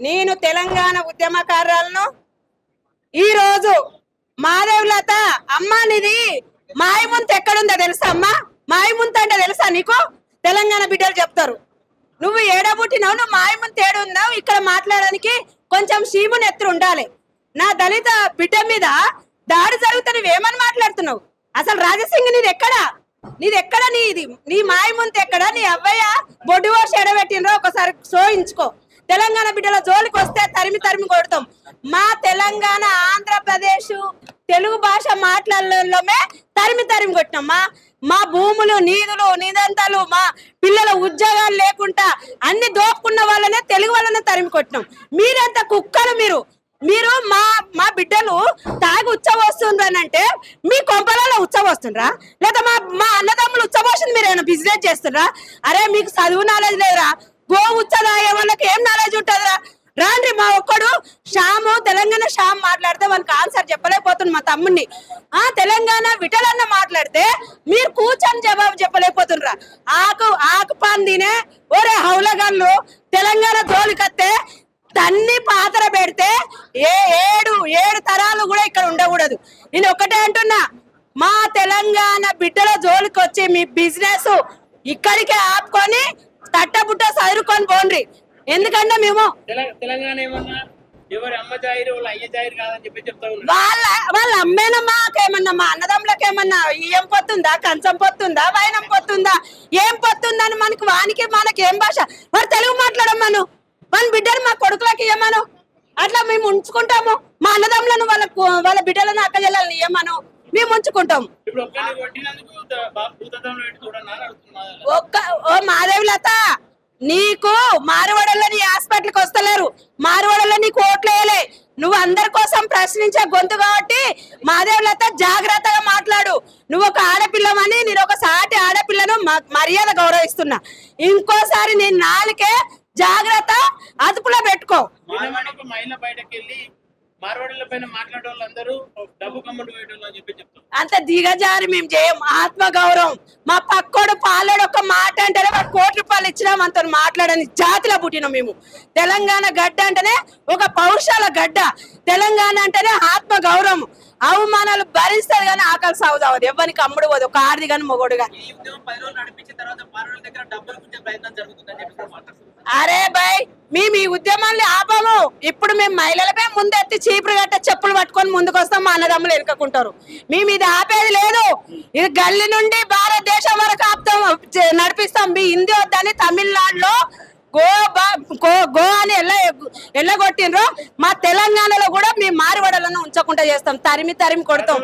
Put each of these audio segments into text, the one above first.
నేను తెలంగాణ ఉద్యమకారులను ఈ రోజు మాధవలత అమ్మ నీది మాయముంత ఎక్కడుందో తెలుసా అమ్మా? మాయముంత అంటే తెలుసా నీకు? తెలంగాణ బిడ్డలు చెప్తారు. నువ్వు ఏడబుట్టినావు నువ్వు మాయముంత ఏడున్నావు. ఇక్కడ మాట్లాడడానికి కొంచెం సీముని ఎత్తురు ఉండాలి. నా దళిత బిడ్డ మీద దాడి జరుగుతుంది నువ్వేమని మాట్లాడుతున్నావు? అసలు రాజసింగ్ నీది ఎక్కడా? నీది ఎక్కడ నీది నీ మాయముంత ఎక్కడ? నీ అవ్వయ్య బొడ్డు వాష్ ఎడబెట్టినరో ఒకసారి సోయించుకో. తెలంగాణ బిడ్డల జోలికి వస్తే తరిమి తరిమి కొడతాం. మా తెలంగాణ ఆంధ్రప్రదేశ్ తెలుగు భాష మాట్లాడలోమే తరిమి తరిమి కొట్టినాం. మా మా భూములు నీధులు నిదంతాలు మా పిల్లల ఉద్యోగాలు లేకుండా అన్ని దోపుకున్న వాళ్ళనే తెలుగు వాళ్ళనే తరిమి కొట్టినాం. మీరంత కుక్కలు మీరు. మీరు మా మా బిడ్డలు తాగి ఉచ్చబోస్తుండ్రనంటే మీ కొంపలలో ఉచ్చబోస్తుండ్రా? లేదా మా మా అన్నదమ్ములు ఉచ్చబోసింది మీరు ఏమైనా బిజినెస్ చేస్తుండ్రా? అరే మీకు చదువు నాలెడ్జ్ లేదురా. గో ఉచ్చ వాళ్ళకి ఏం నాలెడ్జ్ ఉంటుందిరా? రాండ్రి మా ఒక్కడు శ్యాము తెలంగాణ శ్యామ్ మాట్లాడితే వాళ్ళకి ఆన్సర్ చెప్పలేకపోతుంది మా తమ్ముడిని ఆ తెలంగాణ విటలన్న మాట్లాడితే మీరు కూర్చొని జవాబు చెప్పలేకపోతుండ్రా. ఆకు ఆకు పందినే ఒరే హౌలగన్లు తెలంగాణ తోలికత్తే తన్ని పాత్ర పెడితే ఏ ఏడు ఏడు తరాలు కూడా ఇక్కడ ఉండకూడదు నేను ఒకటే అంటున్నా మా తెలంగాణ బిడ్డల జోలికి వచ్చి మీ బిజినెస్ ఇక్కడికే ఆపుకొని తట్టబుట్ట చదువుకొని పోండ్రి. ఎందుకంటే మేము తెల- తెలంగాణ ఏమన్నా ఎవరి అమ్మ జాయిరు వాళ్ళ అయ్య జాయిరు కాదని చెప్పి చెప్తా ఉన్నారు. వాళ్ళ వాళ్ళ అమ్మేనమ్మా ఏమన్నా మా అన్నదమ్ములకు ఏమన్నా ఏం పొత్తుందా కంచం పొత్తుందా వైనం పొత్తుందా ఏం పొత్తుందని మనకి వానికి మనకి ఏం భాష? మరి తెలుగు మాట్లాడమ్మను. మన బిడ్డలు మా కొడుకులకి ఇయ్యమను. అట్లా మేము ఉంచుకుంటాము. మా అన్నదమ్ములను వాళ్ళ వాళ్ళ బిడ్డలను అక్క చెల్లెలను ఇయ్యమను మేము ఉంచుకుంటాం. ఒక్క ఓ మాధవి లత నీకు మారువడల్లో నీ హాస్పిటల్కి వస్తలేరు. మారువడల్లో నీకు ఓట్లు వేయలే. నువ్వు అందరి కోసం ప్రశ్నించే గొంతు కాబట్టి మాధవి లత జాగ్రత్తగా మాట్లాడు. నువ్వు ఒక ఆడపిల్లవని నేను ఒక సాటి ఆడపిల్లను మర్యాద గౌరవిస్తున్నా. ఇంకోసారి నేను నాలుకే జాగ్రత్త అదుపులో పెట్టుకో. మహిళ బయటకు వెళ్ళి అంత దిగజారి మేము చేయం. ఆత్మ గౌరవం మా పక్కోడు పాలోడు ఒక మాట అంటేనే వాడు కోటి రూపాయలు ఇచ్చినా మనతో మాట్లాడని జాతిలో పుట్టినాం మేము. తెలంగాణ గడ్డ అంటేనే ఒక పౌరుషాల గడ్డ. తెలంగాణ అంటేనే ఆత్మ గౌరవం అవమానాలు భరిస్తుంది కానీ ఆకలి సాగు సావదు ఎవరికి అమ్ముడు పోదు. ఒక ఆడిది కానీ మొగోడు కానీ. అరే బాయ్ మేము ఈ ఉద్యమాన్ని ఆపము. ఇప్పుడు మేము మహిళలపై ముందెత్తి చీపురు గట్ట చెప్పులు పట్టుకొని ముందుకు వస్తాం మా అన్నదమ్ములు ఎనుకుంటారు మేము ఇది ఆపేది లేదు. ఇది గల్లి నుండి భారతదేశం వరకు ఆపుతాం నడిపిస్తాం. మీ హిందీ వద్దని తమిళనాడులో గో బా- గో గో అని ఎల్ల ఎల్లగొట్టిండ్రు మా తెలంగాణలో కూడా మేము మారివడలను ఉంచకుండా చేస్తాం. తరిమి తరిమి కొడతాం.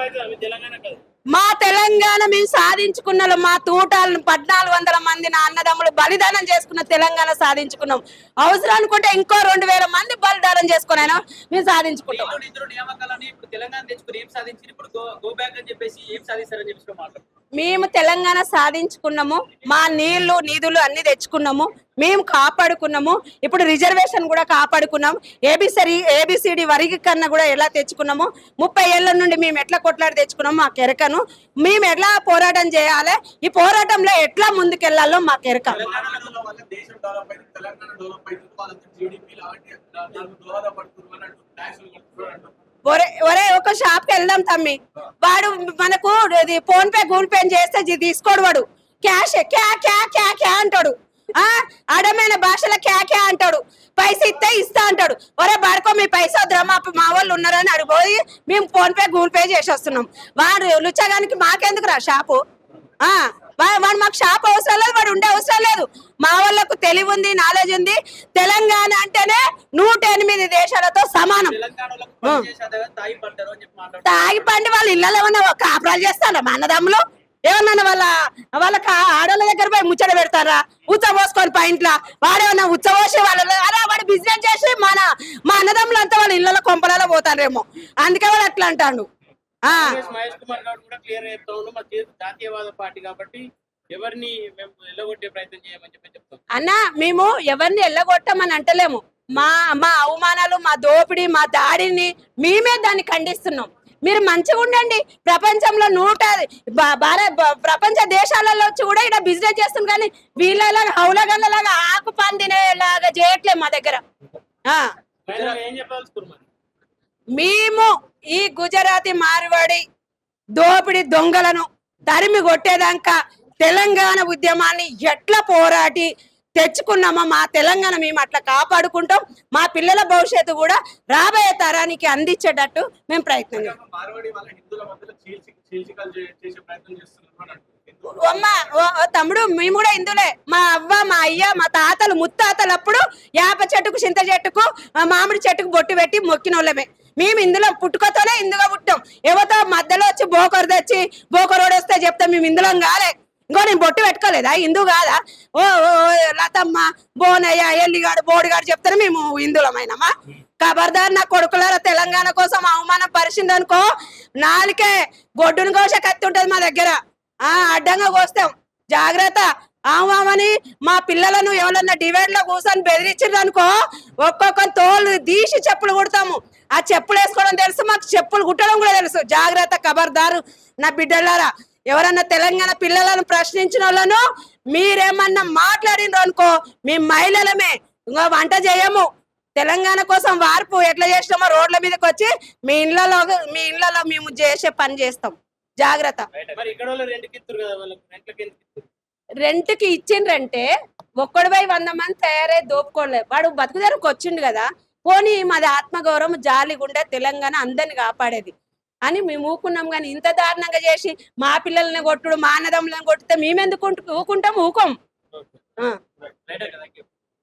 మా తెలంగాణ మేము సాధించుకున్న మా తూటాలను పద్నాలుగు వందల మంది నా అన్నదమ్ములు బలిదానం చేసుకున్న తెలంగాణ సాధించుకున్నాం. అవసరం అనుకుంటే ఇంకో రెండు వేల మంది బలిదానం చేసుకున్నాను మేము సాధించుకుంటాం. మేము తెలంగాణ సాధించుకున్నాము. మా నీళ్ళు నిధులు అన్ని తెచ్చుకున్నాము. మేము కాపాడుకున్నాము. ఇప్పుడు రిజర్వేషన్ కూడా కాపాడుకున్నాం. ఏబిసరి ఏబిసిడి వరికి కన్నా కూడా ఎలా తెచ్చుకున్నాము? ముప్పై ఏళ్ళ నుండి మేము ఎట్లా కొట్లాడి తెచ్చుకున్నాము? మా కెరకను. మేము ఎట్లా పోరాటం చేయాలి? ఈ పోరాటంలో ఎట్లా ముందుకెళ్ళాలో మా కెరక. ఒరే ఒరే ఒక షాప్కి వెళ్దాం తమ్మి. వాడు మనకు ఇది ఫోన్ పే గూగుల్ పే చేస్తే తీసుకోడు వాడు. క్యాష్ క్యా క్యా క్యా క్యా అంటాడు. ఆ అడమైన భాషలో క్యా క్యా అంటాడు. పైసా ఇస్తే ఇస్తా అంటాడు. ఒరే బాడుకో మీ పైసా వద్దురా మా మా వాళ్ళు ఉన్నారని అడిగిపోయి మేము ఫోన్ పే గూగుల్ పే చేసి వస్తున్నాం వాడు లుచ్చగానికి మాకెందుకు రా షాపు? ఆ వాడు మాకు షాప్ అవసరం లేదు వాడు ఉండే అవసరం లేదు. మా వాళ్ళకు తెలివి ఉంది నాలెడ్జ్ ఉంది. తెలంగాణ అంటేనే నూట ఎనిమిది దేశాలతో సమానం. తాగి పండి వాళ్ళ ఇళ్ళలో ఏమన్నా కాపురాలు చేస్తారా మా అన్నదమ్ములు. ఏమన్నా వాళ్ళ వాళ్ళ కా- ఆడోళ్ళ దగ్గర పోయి ముచ్చట పెడతారా? ఉచ్చ పోసుకొని పాయింట్ల వాడేమన్నా ఉచ్చ పోసి వాళ్ళ అరే వాడు బిజినెస్ చేసి మన మా అన్నదమ్ములు అంతా వాళ్ళ ఇళ్ళలో కొంపలలో పోతారేమో. అందుకే వాడు అట్లా అంటాడు. మహేష్ కుమార్ గౌడ్ కూడా క్లియర్ చెప్తా ఉన్నాం మా జే- జాతీయవాద పార్టీ కాబట్టి ఎవరిని మేము ఎల్లగొట్టే ప్రయత్నం చేయమని చెప్పి చెప్తాం. అన్న మేము ఎవరిని ఎల్లగొట్టమని అంటలేము. మా మా అవమానాలు మా దోపిడీ మా దాడిని మేమే దాన్ని ఖండిస్తున్నాం. మీరు మంచిగా ఉండండి. ప్రపంచంలో నూట భారత ప్రపంచ దేశాలలో కూడా ఇక్కడ బిజినెస్ చేస్తుంది కానీ వీళ్ళలాగా హౌలగల్లలాగా ఆకు పందినేలాగా చేయట్లేదు మా దగ్గర. మేము ఈ గుజరాతీ మార్వాడి దోపిడి దొంగలను తరిమి కొట్టేదాకా తెలంగాణ ఉద్యమాన్ని ఎట్లా పోరాటి తెచ్చుకున్నామో? మా తెలంగాణ మేము అట్లా కాపాడుకుంటాం. మా పిల్లల భవిష్యత్తు కూడా రాబోయే తరానికి అందించేటట్టు మేము ప్రయత్నం హిందువుల హిందువులు. అమ్మ తమ్ముడు మేము కూడా ఇందులే మా అవ్వ మా అయ్య మా తాతలు ముత్తాతలు అప్పుడు యాప చెట్టుకు చింత చెట్టుకు మామిడి చెట్టుకు బొట్టు పెట్టి మొక్కిన వాళ్ళమే మేము ఇందులో పుట్టుకతోనే ఇందులో పుట్టాం. ఎవరితో మధ్యలో వచ్చి బోకరు తెచ్చి బోకరోడు వస్తే చెప్తాం మేము ఇందులో కాలే. ఇంకో నేను బొట్టు పెట్టుకోలేదా? హిందూ కాదా? ఓ ఓ ఓ, లతమ్మ బోనయ్య ఎల్లిగాడు బోడిగాడు చెప్తాను మేము హిందులమైనమా కబర్దార్ నా కొడుకులారా తెలంగాణ కోసం అవమానం పరిచిందనుకో నాలుకే గొడ్డును కోసే కత్తి ఉంటుంది మా దగ్గర. ఆ అడ్డంగా కోస్తాం. జాగ్రత్త. ఆమామని మా పిల్లలను ఎవరన్నా డివైడ్లో కూర్చొని బెదిరించారు అనుకో ఒక్కొక్క తోలు తీసి చెప్పులు కుడతాము. ఆ చెప్పులు వేసుకోవడం తెలుసు మాకు చెప్పులు కుట్టడం కూడా తెలుసు. జాగ్రత్త కబర్దారు. నా బిడ్డలారా ఎవరన్నా తెలంగాణ పిల్లలను ప్రశ్నించిన వాళ్ళను మీరేమన్నా మాట్లాడినరు అనుకో మీ మహిళలమే. ఇంకా వంట చేయము. తెలంగాణ కోసం వార్పు ఎట్లా చేసినామో రోడ్ల మీదకి వచ్చి మీ ఇళ్ళలో మీ ఇళ్ళలో మేము చేసే పని చేస్తాం. జాగ్రత్త. రెంట్కి ఇచ్చిండ్రంటే ఒక్కడిపై వంద మంది తయారై దోపుకోలేదు వాడు బతుకుదరకు వచ్చిండు కదా. పోనీ మాది ఆత్మగౌరవం జాలిగుండే తెలంగాణ అందరిని కాపాడేది. అని మేము ఊకున్నాం కానీ ఇంత దారుణంగా చేసి మా పిల్లల్ని కొట్టుడు మా అన్నదమ్ములను కొట్టితే మేమెందుకు ఊకుంటాం? ఊకోం.